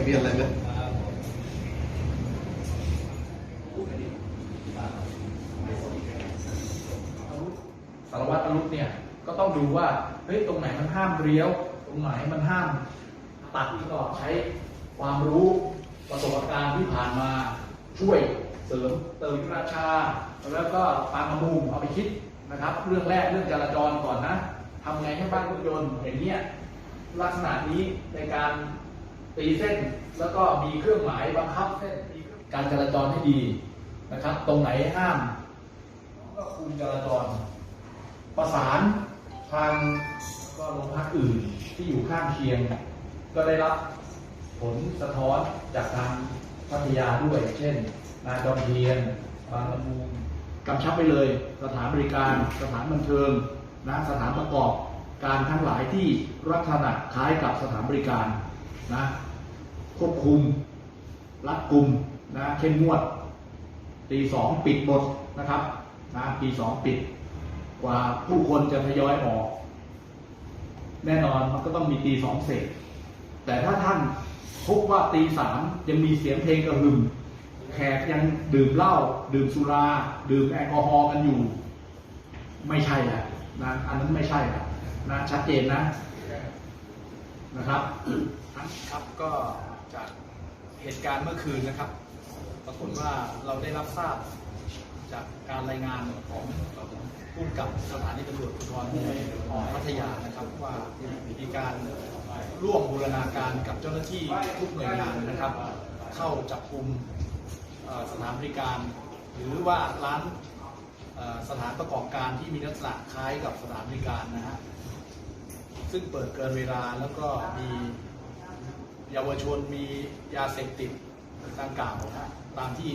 ทะเบียนอะไรนะสารวัตรอรุษเนี่ยก็ต้องดูว่าเฮ้ยตรงไหนมันห้ามเลี้ยว ตรงไหนมันห้ามตัดก็ใช้ความรู้ประสบการณ์ที่ผ่านมาช่วยเสริมเติมราชา แล้วก็ปางมุมเอาไปคิดนะครับ เรื่องแรกเรื่องจราจรก่อนนะทำไงให้บ้านรถยนต์อย่างเนี้ยลักษณะนี้ในการ ตีเส้น แล้วก็มีเครื่องหมายบังคับเส้นมีการจราจรให้ดีนะครับ ตรงไหนห้ามก็คุมจราจร ประสานทางก็โรงพักอื่นที่อยู่ข้างเคียง ก็ได้รับผลสะท้อนจากทางพัทยาด้วย เช่น นาจอมเทียนบางละมุงกำชับไปเลย สถานบริการสถานบันเทิงนะสถานประกอบการทั้งหลายที่ลักษณะคล้ายกับสถานบริการนะ ควบคุม รัดกลุ่มนะเข้มงวด ตีสองปิดหมดนะครับนะปีสองปิด กว่าผู้คนจะทยอยออก แน่นอนมันก็ต้องมีตีสองเสร็จแต่ถ้าท่านพบว่าตีสามยังมีเสียงเพลงกระหึ่มแขกยังดื่มเหล้าดื่มสุรา ดื่มแอลกอฮอล์กันอยู่ ไม่ใช่แหละนะอันนั้นไม่ใช่ละนะชัดเจนนะ นะครับครับก็จากเหตุการณ์เมื่อคืนนะครับ ปรากฏว่าเราได้รับทราบจากการรายงานของผู้กับสถานีตำรวจภูธรพัทยานะครับ ว่ามีการร่วมบูรณาการกับเจ้าหน้าที่ทุกหน่วยงานนะครับ เข้าจับกลุ่มสถานบริการ หรือว่าร้านสถานประกอบการที่มีลักษณะคล้ายกับสถานบริการนะฮะ ซึ่งเปิดเกินเวลาแล้วก็มีเยาวชนมียาเสพติดดังกล่าวนะตามที่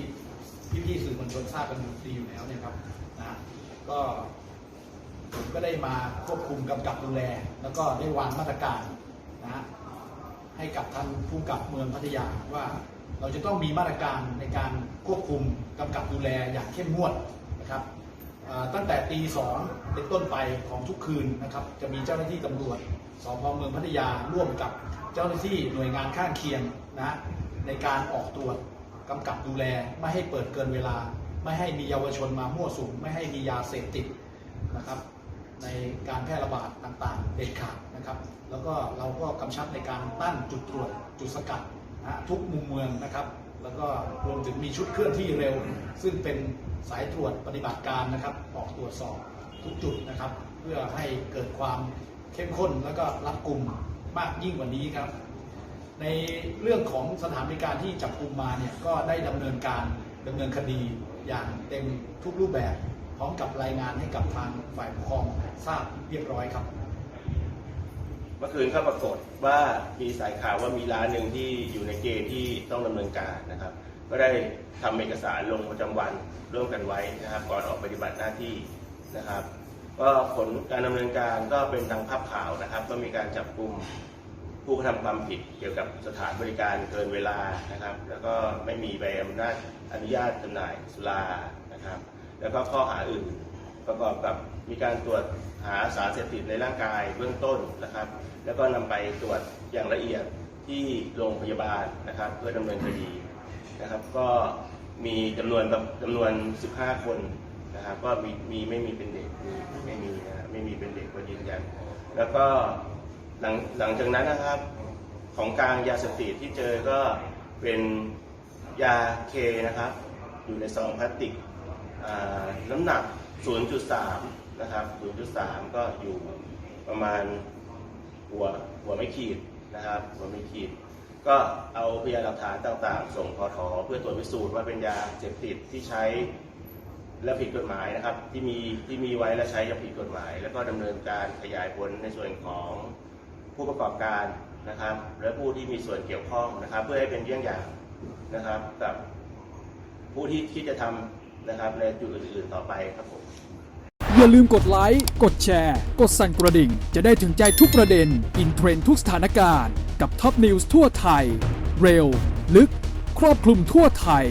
พี่ๆสื่อมวลชนทราบกันดีอยู่แล้วเนี่ยครับนะก็ผมก็ได้มาควบคุมกำกับดูแล แล้วก็ได้วางมาตรการนะให้กับท่านผู้กับเมืองพัทยาว่าเราจะต้องมีมาตรการในการควบคุมกำกับดูแลอย่างเข้มงวดนะครับ ตั้งแต่ตีสองเป็นต้นไปของทุกคืนนะครับ จะมีเจ้าหน้าที่ตำรวจสพเมืองพัทยาร่วมกับเจ้าหน้าที่หน่วยงานข้างเคียงนะในการออกตรวจกำกับดูแลไม่ให้เปิดเกินเวลา ไม่ให้มีเยาวชนมามั่วสุมไม่ให้มียาเสพติดนะครับ ในการแพร่ระบาดต่างๆ เด็ดขาดนะครับ แล้วก็เราก็กำชับในการตั้งจุดตรวจจุดสกัดนะทุกมุมเมืองนะครับ แล้วก็รวมถึงมีชุดเคลื่อนที่เร็ว ซึ่งเป็นสายตรวจปฏิบัติการนะครับ ออกตรวจสอบทุกจุดนะครับ เพื่อให้เกิดความเข้มข้นแล้วก็รัดกลุ่มมากยิ่งกว่านี้ครับ ในเรื่องของสถานบริการที่จับกลุ่มมาเนี่ยก็ได้ดำเนินการดำเนินคดีอย่างเต็มทุกรูปแบบ พร้อมกับรายงานให้กับทางฝ่ายปกครองทราบเรียบร้อยครับ เมื่อคืนก็ปรากฏว่ามีสายข่าวว่ามีร้านหนึ่งที่อยู่ในเกณฑ์ที่ต้องดำเนินการนะครับ ก็ได้ทำเอกสารลงประจำวันร่วมกันไว้นะครับ ก่อนออกปฏิบัติหน้าที่นะครับ ก็ผลการดำเนินการก็เป็นทางภาพข่าวนะครับ ก็มีการจับกลุ่มผู้กระทำความผิดเกี่ยวกับสถานบริการเกินเวลานะครับ แล้วก็ไม่มีใบอำนาจอนุญาตจำหน่ายสุรานะครับ แล้วก็ข้อหาอื่นประกอบกับ มีการตรวจหาสารเสพติดในร่างกายเบื้องต้นนะครับ แล้วก็นำไปตรวจอย่างละเอียดที่โรงพยาบาลนะครับ เพื่อดำเนินคดีนะครับ ก็มีจำนวนจำนวน 15 คนนะครับก็มีมีไม่มีเป็นเด็กมีไม่มีนะฮะไม่มีเป็นเด็กก็ยืนยัน แล้วก็หลังหลังจากนั้นนะครับของกลางยาเสพติดที่เจอก็เป็นยาเคนะครับ อยู่ในซองพลาสติกอ่าน้ำหนัก 0.3 นะครับ 0.3 ก็อยู่ประมาณหัวหัวไม่ขีดนะครับ หัวไม่ขีด ก็เอาพยานหลักฐานต่างๆ ส่งพอทอเพื่อตรวจพิสูจน์ว่าเป็นยาเสพติดที่ใช้และผิดกฎหมายนะครับ ที่มีที่มีไว้และใช้อย่างผิดกฎหมาย แล้วก็ดำเนินการขยายผลในส่วนของผู้ประกอบการนะครับ และผู้ที่มีส่วนเกี่ยวข้องนะครับ เพื่อให้เป็นเยี่ยงอย่างนะครับกับผู้ที่คิดจะทำ นะครับในจุดอื่นๆต่อไปครับผมอย่าลืมกดไลค์ กดแชร์ กดสั่นกระดิ่ง จะได้ถึงใจทุกประเด็น อินเทรนด์ทุกสถานการณ์ กับท็อปนิวส์ทั่วไทย เร็ว ลึก ครอบคลุมทั่วไทย